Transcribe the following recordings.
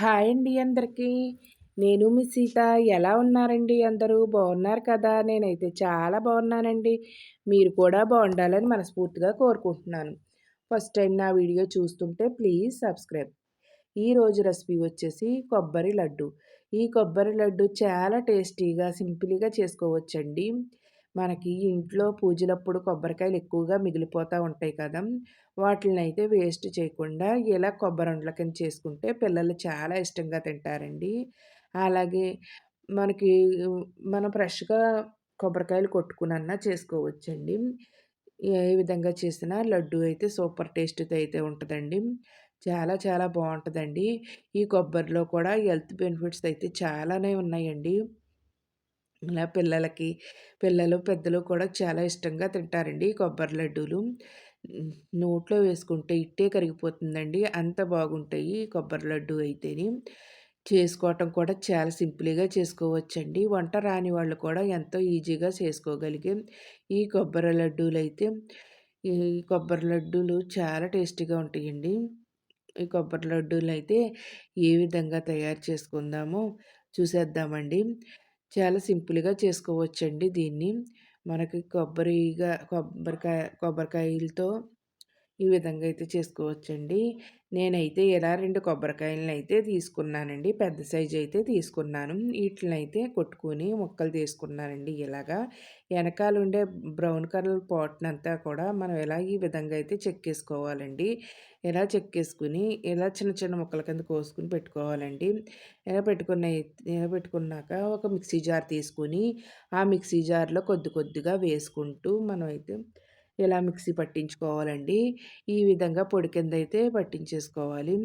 Hi అండి అందరికీ. నేను మీ సీత. ఎలా ఉన్నారండి అందరూ? బాగున్నారు కదా! నేనైతే చాలా బాగున్నానండి. మీరు కూడా బాగుండాలని మనస్ఫూర్తిగా కోరుకుంటున్నాను. ఫస్ట్ టైం నా వీడియో చూస్తుంటే ప్లీజ్ సబ్స్క్రైబ్. ఈరోజు రెసిపీ వచ్చేసి కొబ్బరి లడ్డు. ఈ కొబ్బరి లడ్డు చాలా టేస్టీగా, సింపుల్‌గా చేసుకోవచ్చండి. మనకి ఇంట్లో పూజలప్పుడు కొబ్బరికాయలు ఎక్కువగా మిగిలిపోతూ ఉంటాయి కదా! వాటిని అయితే వేస్ట్ చేయకుండా ఇలా కొబ్బరి కింద చేసుకుంటే పిల్లలు చాలా ఇష్టంగా తింటారండి. అలాగే మనకి మనం ఫ్రెష్‌గా కొబ్బరికాయలు కొట్టుకునన్నా చేసుకోవచ్చండి. ఏ విధంగా చేసినా లడ్డు అయితే సూపర్ టేస్ట్‌తో అయితే ఉంటుందండి చాలా చాలా బాగుంటుందండి ఈ కొబ్బరిలో కూడా హెల్త్ బెనిఫిట్స్ అయితే చాలానే ఉన్నాయండి. ఇలా పిల్లలకి పిల్లలు, పెద్దలు కూడా చాలా ఇష్టంగా తింటారండి కొబ్బరి లడ్డూలు. నోట్లో వేసుకుంటే ఇట్టే కరిగిపోతుందండి. అంత బాగుంటాయి కొబ్బరి లడ్డు అయితేని. చేసుకోవటం కూడా చాలా సింపుల్‌గా చేసుకోవచ్చండి. వంట రాని వాళ్ళు కూడా ఎంతో ఈజీగా చేసుకోగలిగే ఈ కొబ్బరి లడ్డూలు అయితే ఈ కొబ్బరి లడ్డూలు చాలా టేస్టీగా ఉంటాయండి. ఈ కొబ్బరి లడ్డూలు అయితే ఏ విధంగా తయారు చేసుకుందామో చూసేద్దామండి. చాలా సింపుల్‌గా చేసుకోవచ్చండి దీన్ని. మనకి కొబ్బరిగా కొబ్బరికాయ కొబ్బరికాయలతో ఈ విధంగా అయితే చేసుకోవచ్చండి. నేనైతే ఇలా రెండు కొబ్బరికాయలను అయితే తీసుకున్నానండి. పెద్ద సైజు అయితే తీసుకున్నాను. వీటిని అయితే కొట్టుకొని ముక్కలు తీసుకున్నానండి ఇలాగా. వెనకాల ఉండే బ్రౌన్ కలర్ పాట్నంతా కూడా మనం ఇలా ఈ విధంగా అయితే చెక్కేసుకోవాలండి. ఇలా చెక్కేసుకొని ఇలా చిన్న చిన్న ముక్కల కింద కోసుకొని పెట్టుకోవాలండి. ఇలా పెట్టుకున్న ఇలా పెట్టుకున్నాక ఒక మిక్సీ జార్ తీసుకొని ఆ మిక్సీ జార్‌లో కొద్ది కొద్దిగా వేసుకుంటూ మనమైతే ఇలా మిక్సీ పట్టించుకోవాలండి? ఈ విధంగా పొడి కింద అయితే పట్టించేసుకోవాలి.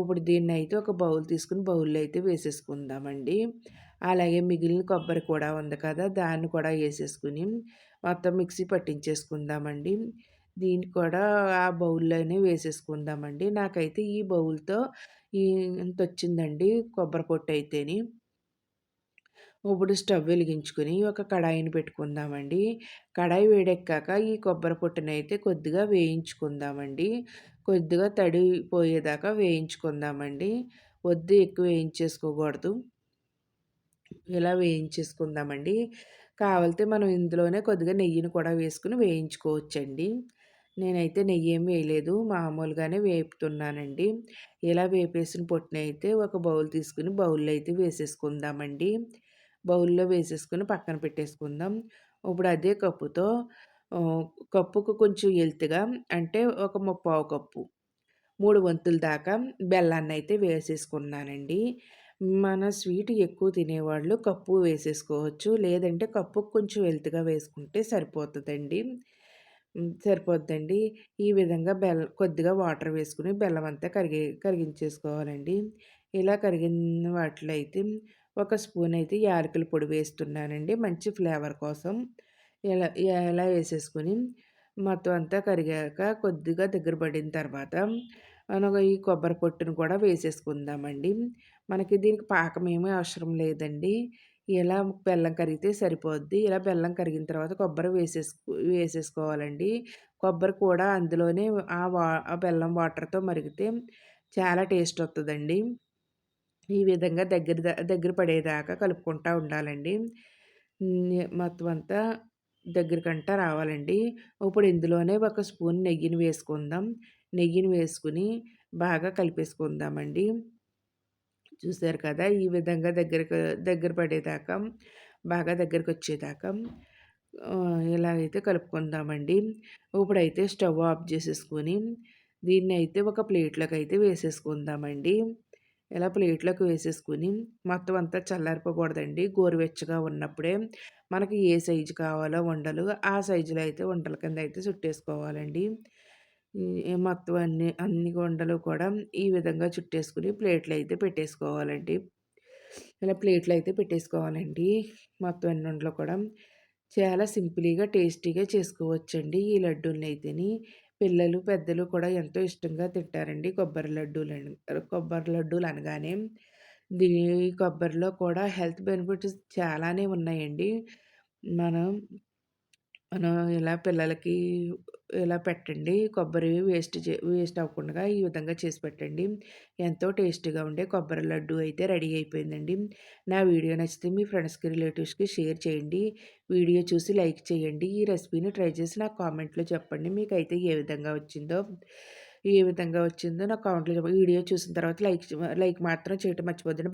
ఇప్పుడు దీన్ని అయితే ఒక బౌల్ తీసుకుని బౌల్లో అయితే వేసేసుకుందామండి. అలాగే మిగిలిన కొబ్బరి కూడా ఉంది కదా దాన్ని కూడా వేసేసుకుని మొత్తం మిక్సీ పట్టించేసుకుందామండి. దీన్ని కూడా ఆ బౌల్లోనే వేసేసుకుందామండి. నాకైతే ఈ బౌల్తో ఈ ఇంత వచ్చిందండి కొబ్బరి పొట్టు అయితేని. ఇప్పుడు స్టవ్ వెలిగించుకొని ఒక కడాయిని పెట్టుకుందామండి. కడాయి వేడెక్కాక ఈ కొబ్బరి పొట్టునైతే కొద్దిగా వేయించుకుందామండి. కొద్దిగా తడిపోయేదాకా వేయించుకుందామండి. వద్దు ఎక్కువ వేయించేసుకోకూడదు. ఇలా వేయించేసుకుందామండి. కావాలితే మనం ఇందులోనే కొద్దిగా నెయ్యిని కూడా వేసుకుని వేయించుకోవచ్చండి. నేనైతే నెయ్యి ఏం వేయలేదు. మామూలుగానే వేపుతున్నానండి. ఇలా వేపేసిన పొట్టునైతే ఒక బౌల్ తీసుకుని బౌల్లో అయితే వేసేసుకుందామండి. బౌల్లో వేసేసుకొని పక్కన పెట్టేసుకుందాం. ఇప్పుడు అదే కప్పుతో కప్పుకు కొంచెం ఎల్తుగా అంటే ఒక ముప్పావు కప్పు. మూడు వంతుల దాకా బెల్లాన్ని అయితే వేసేసుకున్నానండి. మన స్వీట్ ఎక్కువ తినేవాళ్ళు కప్పు వేసేసుకోవచ్చు. లేదంటే కప్పుకు కొంచెం ఎల్తుగా వేసుకుంటే సరిపోతుందండి. సరిపోద్దండి. ఈ విధంగా బెల్ల కొద్దిగా వాటర్ వేసుకుని బెల్లం అంతా కరిగి కరిగించేసుకోవాలండి. ఇలా కరిగిన వాటిలో అయితే ఒక స్పూన్ అయితే యాలకుల పొడి వేస్తున్నానండి. మంచి ఫ్లేవర్ కోసం ఇలా ఇలా వేసేసుకొని మొత్తం అంతా కరిగాక కొద్దిగా దగ్గర పడిన తర్వాత మనం ఈ కొబ్బరి పొట్టును కూడా వేసేసుకుందామండి. మనకి దీనికి పాకం ఏమీ అవసరం లేదండి. ఇలా బెల్లం కరిగితే సరిపోద్ది. ఇలా బెల్లం కరిగిన తర్వాత కొబ్బరి వేసేసుకో వేసేసుకోవాలండి. కొబ్బరి కూడా అందులోనే ఆ వా ఆ బెల్లం వాటర్తో మరిగితే చాలా టేస్ట్ వస్తుందండి ఈ విధంగా దగ్గర దగ్గర పడేదాకా కలుపుకుంటూ ఉండాలండి. మొత్తం అంతా దగ్గరకంటా రావాలండి. ఇప్పుడు ఇందులోనే ఒక స్పూన్ నెయ్యిని వేసుకుందాం. నెయ్యిని వేసుకుని బాగా కలిపేసుకుందామండి. చూసారు కదా ఈ విధంగా దగ్గరకు దగ్గర పడేదాకా బాగా దగ్గరకు వచ్చేదాకా ఇలా అయితే కలుపుకుందామండి. ఇప్పుడైతే స్టవ్ ఆఫ్ చేసేసుకొని దీన్ని అయితే ఒక ప్లేట్లోకి అయితే వేసేసుకుందామండి. ఇలా ప్లేట్లోకి వేసేసుకుని మొత్తం అంతా చల్లారిపోకూడదండి. గోరువెచ్చగా ఉన్నప్పుడే మనకి ఏ సైజు కావాలో ఉండలు ఆ సైజులో అయితే వంటల కింద అయితే చుట్టేసుకోవాలండి. మొత్తం అన్ని అన్ని వండలు కూడా ఈ విధంగా చుట్టేసుకుని ప్లేట్లు అయితే పెట్టేసుకోవాలండి. ఇలా ప్లేట్లు అయితే పెట్టేసుకోవాలండి. మొత్తం అన్ని వంటలు కూడా చాలా సింపుల్గా టేస్టీగా చేసుకోవచ్చండి ఈ లడ్డూలని అయితేని. పిల్లలు పెద్దలు కూడా ఎంతో ఇష్టంగా తింటారండి కొబ్బరి లడ్డూలు కొబ్బరి లడ్డూలు అనగానే దీని కొబ్బరిలో కూడా హెల్త్ బెనిఫిట్స్ చాలానే ఉన్నాయండి. మనం మనం ఇలా పిల్లలకి ఇలా పెట్టండి. కొబ్బరి వేస్ట్ చే వేస్ట్ అవ్వకుండా ఈ విధంగా చేసి పెట్టండి. ఎంతో టేస్టీగా ఉండే కొబ్బరి లడ్డు అయితే రెడీ అయిపోయిందండి. నా వీడియో నచ్చితే మీ ఫ్రెండ్స్‌కి, రిలేటివ్స్‌కి షేర్ చేయండి. వీడియో చూసి లైక్ చేయండి. ఈ రెసిపీని ట్రై చేసి నాకు కామెంట్‌లో చెప్పండి. మీకైతే ఏ విధంగా వచ్చిందో, ఏ విధంగా వచ్చిందో నాకు కామెంట్‌లో చెప్పండి. వీడియో చూసిన తర్వాత లైక్ లైక్ మాత్రం చేయటం మర్చిపోద్దండి.